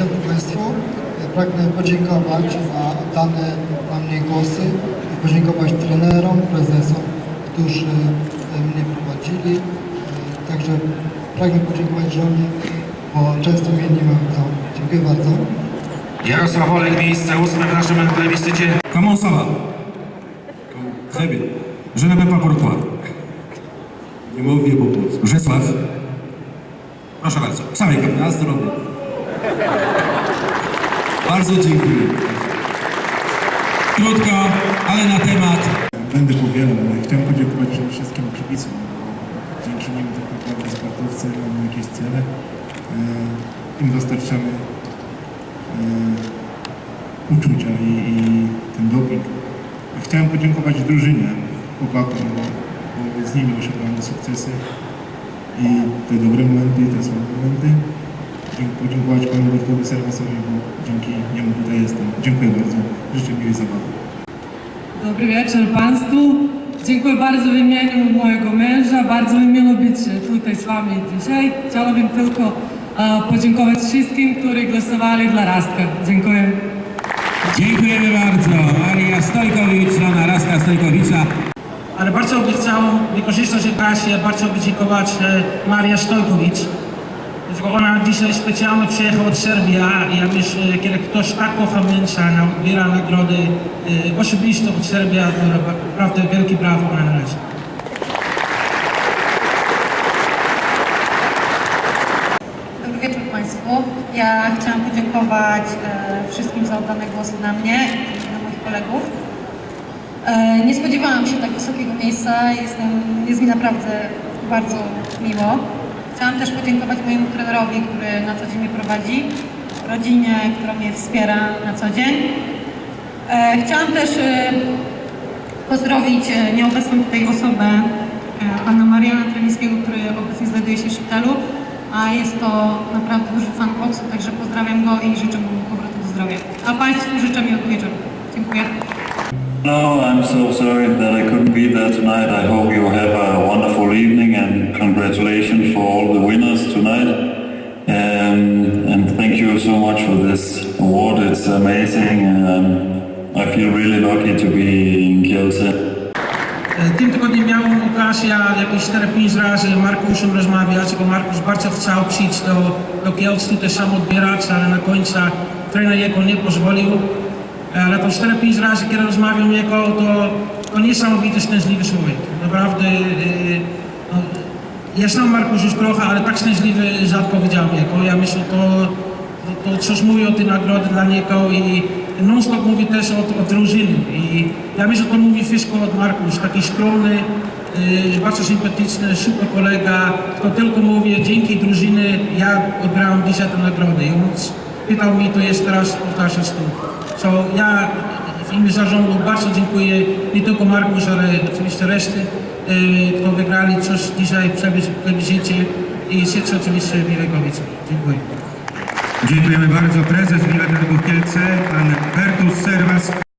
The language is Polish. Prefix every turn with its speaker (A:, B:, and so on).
A: dobry Państwu. Pragnę podziękować za oddane na mnie głosy, podziękować trenerom, prezesom, którzy e, mnie prowadzili. E, Także pragnę podziękować żonie, bo często mnie nie mam w domu. Dziękuję bardzo.
B: Jarosław Olek, miejsce ósme w naszym plebiscycie.
C: Comment ça va Très bien. Je ne même pas pourquoi. Nie mówię po polsku. Rzesław. Proszę bardzo. Sami Na zdrowie. Bardzo dziękuję. Krótko, ale na temat.
D: Będę powielał, ale chciałem podziękować wszystkim kibicom. Dzięki nim tak naprawdę sportowcy mamy jakieś cele. E, Im dostarczamy e, uczucia i, i ten doping. Chciałem podziękować drużynie, chłopakom, bo, bo z nimi osiągamy sukcesy i te dobre momenty, i te słabe momenty. Podziękować panu Wojtkowi Serwasowi, bo dzięki niemu tutaj jestem. Dziękuję bardzo. Życzę miłej zabawy.
E: Dobry wieczór Państwu. Dziękuję bardzo w imieniu mojego męża. Bardzo mi miło być tutaj z Wami dzisiaj. Chciałabym tylko e, podziękować wszystkim, którzy głosowali dla Rastka. Dziękuję.
C: Dziękujemy bardzo. Maria Stojkowicz, żona Raska Stojkowicza.
F: ale bardzo by chciał wykorzystać okazję, bardzo podziękować e, Maria Stojkowicz. Dlatego ona dzisiaj specjalnie przyjechała od Serbii, a ja myślę, kiedy ktoś tak kocha męża, no, odbiera nagrody e, osobiste od Serbii, to naprawdę wielki brawo na razie.
G: Dobry wieczór Państwu. Ja chciałam podziękować e, wszystkim za oddane głosy na mnie i na moich kolegów. E, nie spodziewałam się tak wysokiego miejsca. Jest mi naprawdę bardzo miło. Chciałam też podziękować mojemu trenerowi, który na co dzień mnie prowadzi, rodzinie, która mnie wspiera na co dzień. E, chciałam też e, pozdrowić e, nieobecną tutaj osobę, pana Mariana Tremińskiego, który obecnie znajduje się w szpitalu, a jest to naprawdę duży fan boksu, także pozdrawiam go i życzę mu powrotu do zdrowia. A Państwu życzę miłego wieczoru. Dziękuję.
H: No, I'm so sorry that I couldn't be there tonight. I hope this award. It's amazing. Um, I feel really lucky to be in Kielce.
F: E, Tym tygodniem miałem okazję jakieś 4-5 razy Markuszem rozmawiać, bo Markusz bardzo chciał przyjść do, do Kielc, tutaj sam odbierać, ale na końcu trener jego nie pozwolił. E, Ale to 4-5 razy, kiedy rozmawiam jego, to, to niesamowity, szczęśliwy człowiek. Naprawdę, e, no, ja znam Markusz już trochę, ale tak szczęśliwy rzadko widziałem jego. Ja myślę, to coś mówi o tej nagrody dla niego i non-stop mówi też o, o drużynie. I ja myślę, że to mówi wszystko od Markusz, taki skromny, yy, bardzo sympatyczny, super kolega, kto tylko mówi, dzięki drużyny ja odbrałem dzisiaj tę nagrodę. I on pytał mnie, to jest teraz powtarzać tu. So, ja w imię zarządu bardzo dziękuję nie tylko Markusz, ale oczywiście reszty, yy, kto wygrali coś dzisiaj w plebiscycie i życzę oczywiście miłego. Dziękuję.
C: Dziękujemy bardzo. Prezes Biletarków Kielce, pan Bertus Serwas.